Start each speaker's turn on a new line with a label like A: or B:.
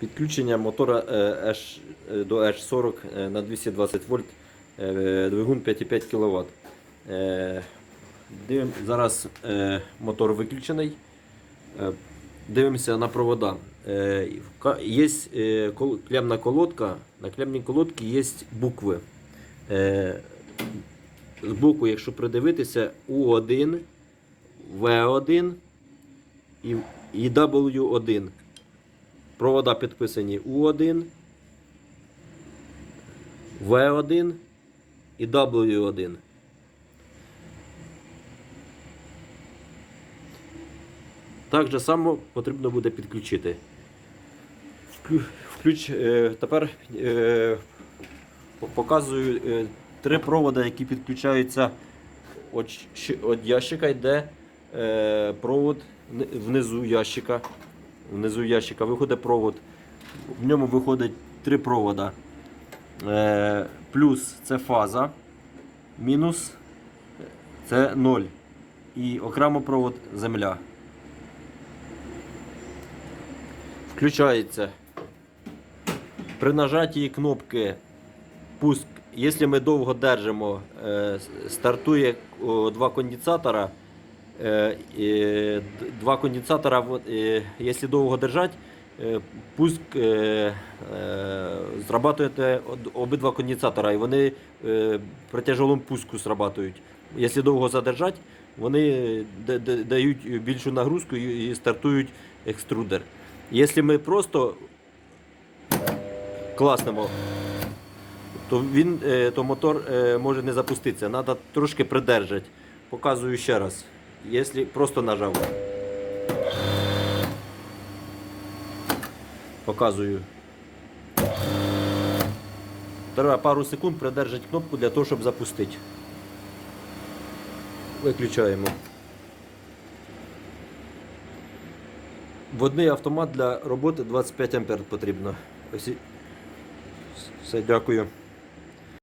A: Підключення мотора е, H, е, до H40 е, на 220 вольт, двигун 5,5 кВт. Зараз мотор виключений. Дивимося на провода. Є клемна колодка. На клемній колодці є букви. Збоку, якщо придивитися, U1, V1 і, і W1. Провода підписані U1, V1 і W1. Так же само потрібно буде підключити. Включ, е, тепер е, показую е, три проводи, які підключаються від, ящика, йде провод внизу ящика. Внизу ящика виходить провод. В ньому виходить три провода. Е, плюс це фаза, мінус це 0. І окремо провод земля. Включається. При нажатті кнопки пуск, якщо ми довго держимо, е, стартує два конденсатора. Е, Два конденсатора, е, якщо довго держать, е, пуск зрабатуєте обидва конденсатора, і вони при тяжелому пуску срабатують. Якщо довго задержать, вони да- да- дають більшу нагрузку і стартують екструдер. Якщо ми просто класнемо, то він, то мотор може не запуститися. Треба трошки придержати. Показую ще раз. Якщо просто нажав. Показую. Треба пару секунд придержати кнопку для того, щоб запустити. Виключаємо. Водний автомат для роботи 25 А потрібно. Ось Все, дякую.